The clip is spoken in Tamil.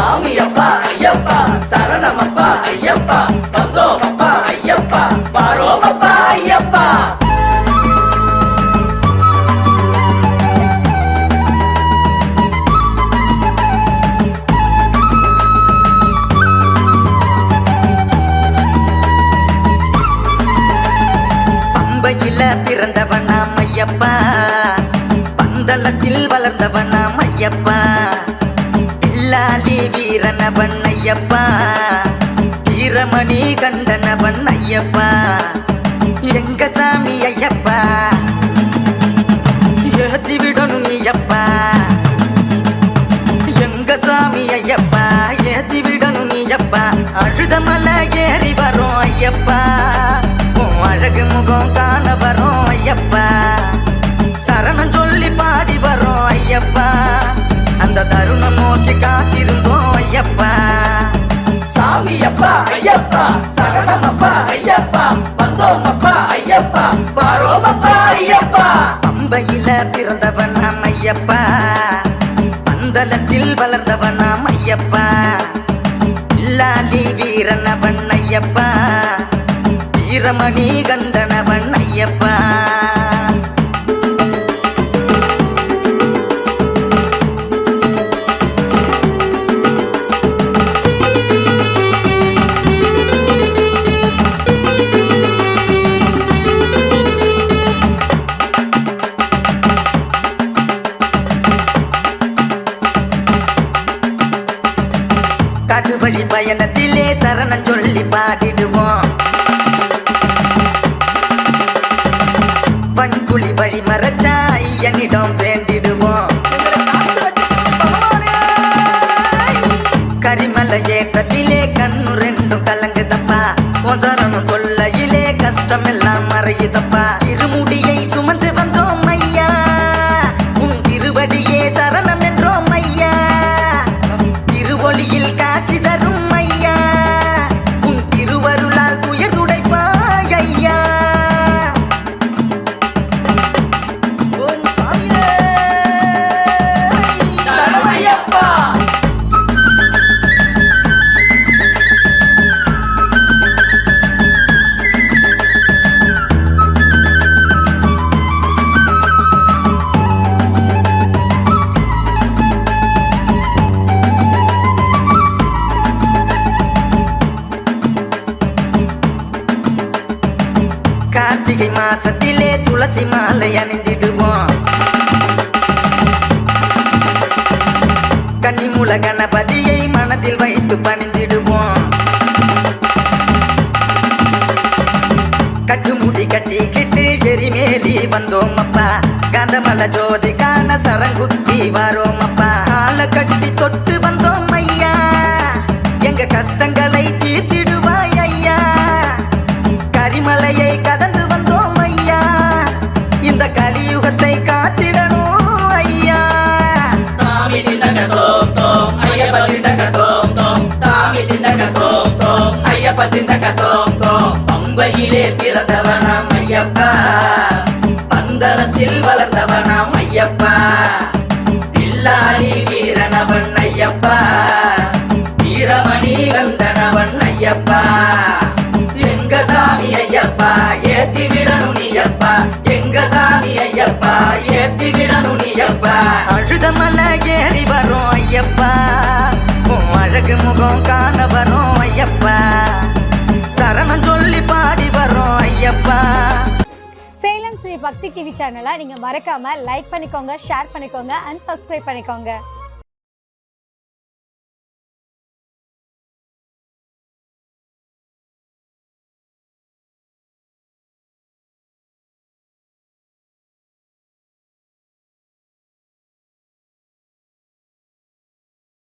சாமியப்பா ஐயப்பா சரணமப்பா ஐயப்பா பந்தோமப்பா ஐயப்பா பாரோமப்பா ஐயப்பா. பம்பையில பிறந்தவனாம் ஐயப்பா. பந்தளத்தில் வளர்ந்தவனாம் ஐயப்பா. வில்லாதி வீரன பண்ணையப்பா வீரமணி கண்டன பண்ணையப்பா எங்க சாமி ஐயப்பா? ஏத்தி விடணும் நீயப்பா எங்க சாமி ஐயப்பா? ஏத்தி விடணும் நீயப்பா அழுத மலை ஏறி வரும் ஐயப்பா. உன் அழகு முகம் காண வரும் ஐயப்பா. சரணம் சொல்லி பாடி வரும் ஐயப்பா. அந்த தருணம் நோக்கி காத்திருந்தோம் ஐயப்பா. சாமி அப்பா ஐயப்பா. சரணம் அப்பா ஐயப்பா. வந்தோம் அப்பா ஐயப்பா. பாரோம் அப்பா ஐயப்பா. அம்பையில பிறந்தவன் நாம் ஐயப்பா. பந்தலத்தில் வளர்ந்தவன் நாம் ஐயப்பா. இல்லாலி வீரனவன் ஐயப்பா. வீரமணி கந்தனவன் ஐயப்பா. வழி பயணத்திலே சரணம் சொல்லி பாடிடுவோம். பண்புலி வழி மறைச்சா ஐயனிடம் வேண்டிடுவோம். கரிமலை ஏற்றத்திலே கண்ணு ரெண்டும் கலங்குதப்பா உசரணும் சொல்லையிலே கஷ்டம் எல்லாம் மறையுதப்பா. திருமுடியை சுமந்து வந்தோம் ஐயா. உன் திருவடியே சரணம் என்றோம் ஐயா. திருவொளியில் கார்த்திகை மாசத்திலே துளசி மாலை அணிந்திடுவோம். கன்னிமூல கணபதியை மனதில் வைத்து பணிந்திடுவோம். கட்டுமுடி கட்டிக்கிட்டு எரிமேலி வந்தோம் அப்பா கந்தமல ஜோதி காண சரங்குத்தி வரோம் அப்பா கால கட்டி தொட்டு காத்திடணும் ஐயா. சாமி திண்டக தோம் தோம் ஐயப்ப திண்டக தோம் தோம். சாமி திண்டக தோம் தோம் ஐயப்ப திண்டக தோம் தோம். பம்பையிலே பிறந்தவனாம் ஐயப்பா. பந்தளத்தில் வளர்ந்தவனாம் ஐயப்பா. பில்லாலி வீரனவன் ஐயப்பா. வீரமணி வந்தனவன் ஐயப்பா. ஏத்தி விடணும் நீயப்பா எங்க சாமி ஐயப்பா? ஏத்தி விடணும் நீயப்பா அழுத மலை ஏறி வரும் ஐயப்பா. உன் அழகு முகம் காண வரும் ஐயப்பா. சரணம் சொல்லி பாடி வரும் ஐயப்பா. சேலம் ஸ்ரீ பக்தி டிவி சேனலை நீங்கள் மறக்காமல் லைக் பண்ணிக்கோங்க ஷேர் பண்ணிக்கோங்க அண்ட் சப்ஸ்கிரைப் பண்ணிக்கோங்க.